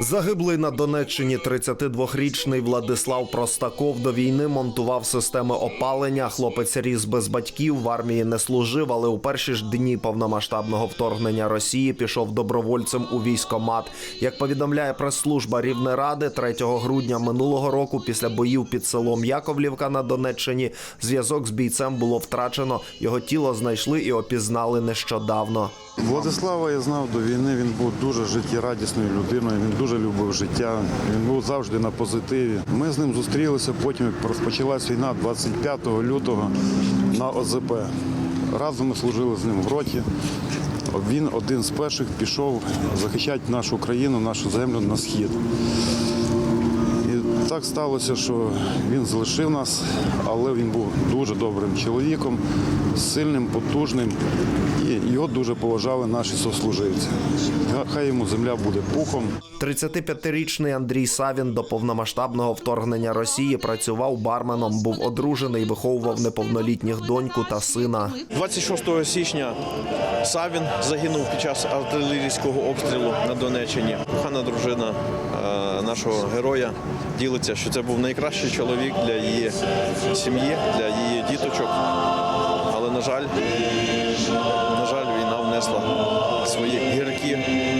Загиблий на Донеччині 32-річний Владислав Простаков до війни монтував системи опалення. Хлопець ріс без батьків, в армії не служив, але у перші ж дні повномасштабного вторгнення Росії пішов добровольцем у військомат. Як повідомляє прес-служба Рівнеради, 3 грудня минулого року, після боїв під селом Яковлівка на Донеччині, зв'язок з бійцем було втрачено. Його тіло знайшли і опізнали нещодавно. Владислава я знав до війни. Він був дуже життєрадісною людиною. Він дуже любив життя. Він був завжди на позитиві. Ми з ним зустрілися потім, як розпочалась війна 25 лютого на ОЗП. Разом ми служили з ним в роті. Він один з перших пішов захищати нашу країну, нашу землю на схід. Так сталося, що він залишив нас, але він був дуже добрим чоловіком, сильним, потужним, і його дуже поважали наші сослуживці. Хай йому земля буде пухом. 35-річний Андрій Савін до повномасштабного вторгнення Росії працював барменом, був одружений, виховував неповнолітніх доньку та сина. 26 січня Савін загинув під час артилерійського обстрілу на Донеччині. Кохана дружина е, нашого героя ділиться, що це був найкращий чоловік для її сім'ї, для її діточок. Але, на жаль, на жаль, війна внесла свої гіркі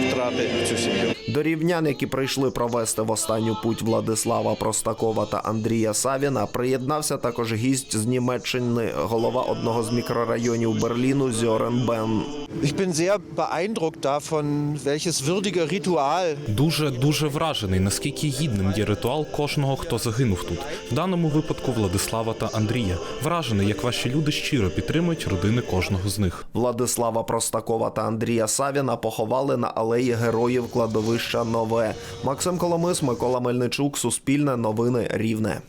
втрати в цю сім'ю. До рівнян, які прийшли провести в останню путь Владислава Простакова та Андрія Савіна, приєднався також гість з Німеччини, голова одного з мікрорайонів Берліну Зьорен Бен. Ich bin sehr beeindruckt davon, welches würdige Ritual Дуже дуже вражений, наскільки гідним є ритуал кожного, хто загинув тут. В даному випадку Владислава та Андрія. Вражений, як ваші люди щиро підтримують родини кожного з них. Владислава Простакова та Андрія Савіна поховали на алеї героїв кладовища Нове. Максим Коломис, Микола Мельничук, Суспільне новини Рівне.